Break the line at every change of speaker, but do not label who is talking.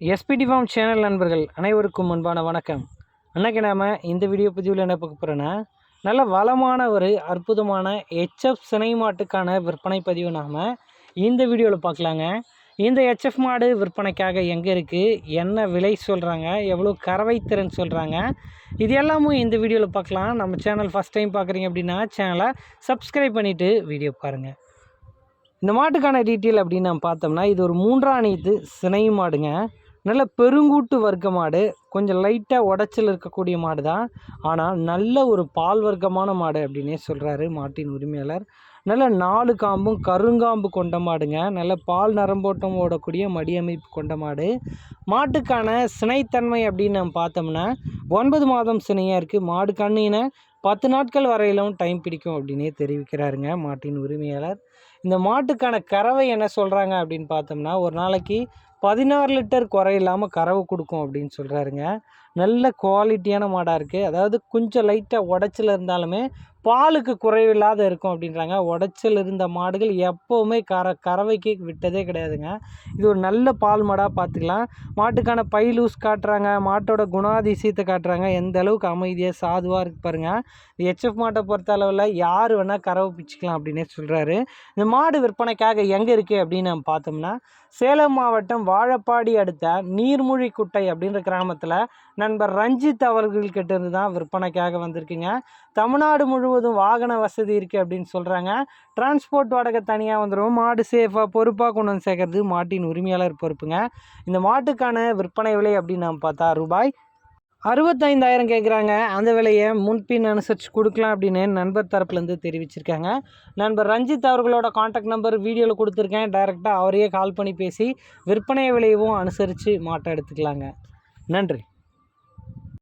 SPD form channel நண்பர்கள் அனைவருக்கும் முன்பான வணக்கம். அன்னைக்கு நாம் இந்த வீடியோ பதிவில் என்ன பார்க்க போகிறோன்னா நல்ல வளமான ஒரு அற்புதமான ஹெச்எஃப் சினை மாட்டுக்கான விற்பனை பதிவு நாம் இந்த வீடியோவில் பார்க்கலாங்க. இந்த ஹெச்எஃப் மாடு விற்பனைக்காக எங்கே இருக்குது என்ன விலை சொல்கிறாங்க எவ்வளோ கறவை திறன் சொல்கிறாங்க இது எல்லாமும் இந்த வீடியோவில் பார்க்கலாம். நம்ம சேனல் ஃபஸ்ட் டைம் பார்க்குறீங்க அப்படின்னா சேனலை சப்ஸ்கிரைப் பண்ணிவிட்டு வீடியோ பாருங்கள் இந்த மாட்டுக்கான டீட்டெயில் அப்படின்னு நம்ம பார்த்தோம்னா இது ஒரு மூன்றாம் சினை மாடுங்க. நல்ல பெருங்கூட்டு வர்க்க மாடு கொஞ்சம் லைட்டாக உடச்சல் இருக்கக்கூடிய மாடு தான் ஆனால் நல்ல ஒரு பால் வர்க்கமான மாடு அப்படின்னே சொல்கிறாரு மாட்டின் உரிமையாளர். நல்ல நாலு காம்பும் கருங்காம்பு கொண்ட மாடுங்க. நல்ல பால் நரம்போட்டம் ஓடக்கூடிய மடி அமைப்பு கொண்ட மாடு. மாட்டுக்கான சினைத்தன்மை அப்படின்னு நம்ம பார்த்தோம்னா ஒன்பது மாதம் சினையாக இருக்குது மாடு கண்ணின பத்து நாட்கள் வரையிலும் டைம் பிடிக்கும் அப்படின்னே தெரிவிக்கிறாருங்க மாட்டின் உரிமையாளர். இந்த மாட்டுக்கான கறவை என்ன சொல்கிறாங்க அப்படின்னு பார்த்தோம்னா ஒரு நாளைக்கு பதினாறு லிட்டர் குறையில்லாமல் கறவை கொடுக்கும் அப்படின்னு சொல்கிறாருங்க நல்ல குவாலிட்டியான மாடாக இருக்குது அதாவது கொஞ்சம் லைட்டாக உடச்சல் இருந்தாலுமே பாலுக்கு குறைவில்லாத இருக்கும் அப்படின்றாங்க. உடச்சல் இருந்த மாடுகள் எப்போவுமே கற கறவைக்கு விட்டதே கிடையாதுங்க. இது ஒரு நல்ல பால் மாடாக பார்த்துக்கலாம் மாட்டுக்கான பை லூஸ் காட்டுறாங்க. மாட்டோட குணாதிசயத்தை காட்டுறாங்க. எந்த அளவுக்கு அமைதியாக சாதுவாக இருக்கு பாருங்கள் ஹெச்எஃப் மாட்டை பொறுத்த அளவில் யார் வேணால் கறவை பிச்சுக்கலாம் அப்படின்னே சொல்கிறாரு இந்த மாடு விற்பனைக்காக எங்கே இருக்குது அப்படின்னு நம்ம பார்த்தோம்னா சேலம் மாவட்டம் வாழப்பாடி அடுத்த நீர்மூழிக்குட்டை அப்படின்ற கிராமத்தில் நண்பர் ரஞ்சித் அவர்கள்கிட்ட இருந்து தான் விற்பனைக்காக வந்திருக்குங்க. தமிழ்நாடு முழுவதும் வாகன வசதி இருக்குது அப்படின்னு சொல்கிறாங்க டிரான்ஸ்போர்ட் வாடகை தனியாக வந்துடும் மாடு சேஃபாக பொறுப்பாக கொண்டு வந்து சேர்க்கறது மாட்டின் உரிமையாளர் பொறுப்புங்க. இந்த மாட்டுக்கான விற்பனை விலை அப்படின்னு நம்ம பார்த்தா ரூபாய் அறுபத்தைந்தாயிரம் கேட்குறாங்க அந்த விலையை முன்பின் அனுசரித்து கொடுக்கலாம் அப்படின்னு நண்பர் தரப்புலேருந்து தெரிவிச்சிருக்காங்க. நண்பர் ரஞ்சித் அவர்களோட காண்டாக்ட் நம்பர் வீடியோவில் கொடுத்துருக்கேன். டைரெக்டாக அவரையே கால் பண்ணி பேசி விற்பனை விலையவும் அனுசரித்து மாட்டை எடுத்துக்கலாங்க. நன்றி.